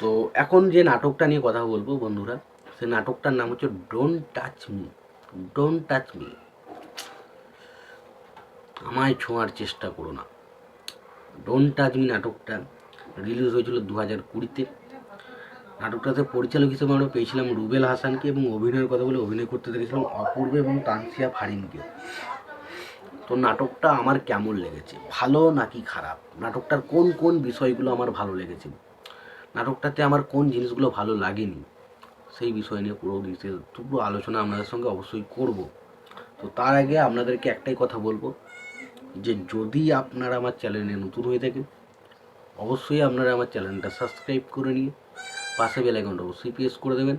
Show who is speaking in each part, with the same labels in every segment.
Speaker 1: তো এখন যে নাটকটা নিয়ে কথা বলব বন্ধুরা, সে নাটকটার নাম হচ্ছে don't touch me don't touch me আমায় ছোঁয়ার চেষ্টা করো না। ডোন্ট টাচ মি নাটকটা রিলিজ হয়েছিল দু হাজার কুড়িতে। নাটকটাতে পরিচালক হিসেবে আমরা পেয়েছিলাম রুবেল হাসানকে এবং অভিনয়ের কথা বলে অভিনয় করতে দেখেছিলাম অপূর্ব এবং তানসিয়া ফারিনকে তো নাটকটা আমার কেমন লেগেছে? ভালো নাকি খারাপ? নাটকটার কোন কোন বিষয়গুলো আমার ভালো লেগেছে? নাটকটাতে আমার কোন জিনিসগুলো ভালো লাগেনি, সেই বিষয় নিয়ে পুরো ডিটেল, পুরো আলোচনা আপনাদের সঙ্গে অবশ্যই করব। তো তার আগে আপনাদেরকে একটাই কথা বলব, যে যদি আপনারা আমার চ্যানেলে নতুন হয়ে থাকেন, অবশ্যই আপনারা আমার চ্যানেলটা সাবস্ক্রাইব করে নিয়ে পাশে বেল আইকনটা অবশ্যই প্রেস করে দেবেন।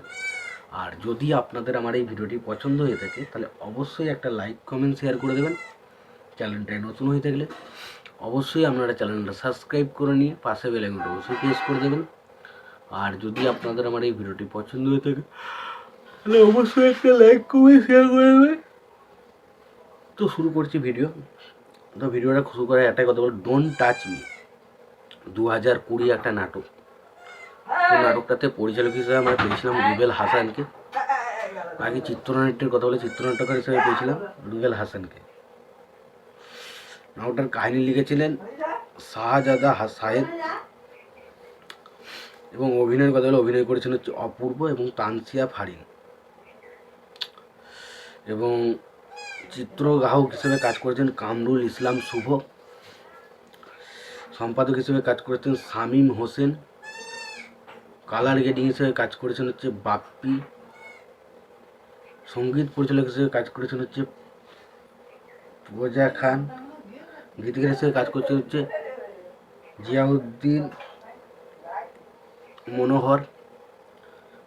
Speaker 1: আর যদি আপনাদের আমার এই ভিডিওটি পছন্দ হয়ে থাকে, তাহলে অবশ্যই একটা লাইক, কমেন্ট, শেয়ার করে দেবেন। চ্যানেলটায় নতুন হয়ে থাকলে অবশ্যই আপনারা চ্যানেলটা সাবস্ক্রাইব করে নিয়ে পাশে বেল আইকনটা অবশ্যই প্রেস করে দেবেন। আর যদি আপনাদের আমার এই ভিডিওটি পছন্দ হয়ে থাকে, তাহলে অবশ্যই একটা লাইক কমেন্ট শেয়ার করে দেবেন। তো শুরু করছি ভিডিও তো ভিডিওটা শুরু করে একটাই কথা বল ডোন্ট টাচ মি দু হাজার কুড়ি একটা নাটক। নাটকটাতে পরিচালক হিসেবে আমরা পেয়েছিলাম রুবেল হাসানকে। আগে চিত্রনাট্যের কথা বলে চিত্রনাট্যকার হিসেবে পেয়েছিলাম রুবেল হাসানকে। নাটকটার কাহিনী লিখেছিলেন শাহজাদা সাহেব এবং অভিনয়ের কথা বলে অভিনয় করেছেন হচ্ছে অপূর্ব এবং তানসিয়া ফারিন। এবং চিত্রগ্রাহক হিসেবে কাজ করেছেন কামরুল ইসলাম শুভ। সম্পাদক হিসেবে কাজ করেছেন শামীম হোসেন। কালার গেডিং হিসেবে কাজ করেছেন হচ্ছে বাপ্পি। সংগীত পরিচালক হিসেবে কাজ করেছেন হচ্ছে প্রজা খান। গীতিকার হিসেবে কাজ করছে হচ্ছে জিয়াউদ্দিন মনোহর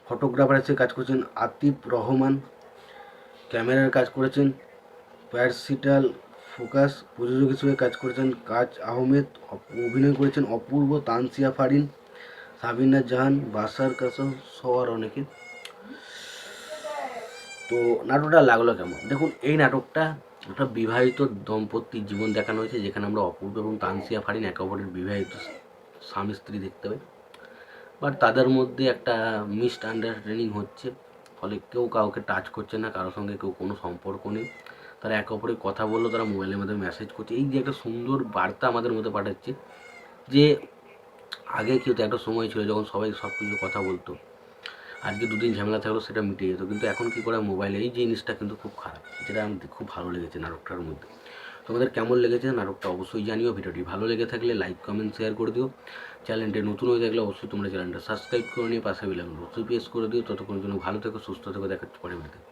Speaker 1: ফটোগ্রাফার হিসেবে কাজ করেছেন আতিফ রহমান, ক্যামেরার কাজ করেছেন প্যারসিটাল ফোকাস প্রযোজক হিসেবে কাজ করেছেন কাজ আহমেদ অভিনয় করেছেন অপূর্ব, তানসিয়া ফারিন, সাবিনা জাহান, বাসার কাসম সহ আর অনেকে। তো নাটকটা লাগল কেমন? দেখুন, এই নাটকটা একটা বিবাহিত দম্পতির জীবন দেখানো হয়েছে, যেখানে আমরা অপূর্ব এবং তানসিয়া ফারিন একে অপরের বিবাহিত স্বামী স্ত্রী দেখতে পাই। বাট তাদের মধ্যে একটা মিস আন্ডারস্ট্যান্ডিং হচ্ছে। ফলে কেউ কাউকে টাচ করছে না, কারোর সঙ্গে কেউ কোনো সম্পর্ক নেই। তারা একে অপরে কথা বলল তারা মোবাইলের মধ্যে মেসেজ করছে। এই যে একটা সুন্দর বার্তা আমাদের মধ্যে পাঠাচ্ছে যে, আগে কি হতো, একটা সময় ছিল যখন সবাই সব কিছু কথা বলতো। আজকে দুদিন ঝামেলা থাকল, সেটা মিটে যেত। কিন্তু এখন কি করে মোবাইলে, এই জিনিসটা কিন্তু খুব খারাপ, যেটা খুব ভালো লেগেছে নাটকটার মধ্যে। তোমাদের কেমন লেগেছে নাটকটা অবশ্যই জানিও, ভিডিওটি ভালো লেগে থাকলে লাইক কমেন্ট শেয়ার করে দিও। চ্যানেলটি নতুন হয়ে থাকলে অবশ্যই তোমরা চ্যানেলটা সাবস্ক্রাইব করে নিয়ে পাশে বিলাম প্রেস করে দিও। ততক্ষণের জন্য ভালো থেকো, সুস্থ থেকো দেখাচ্ছি পরে ভিডিওতে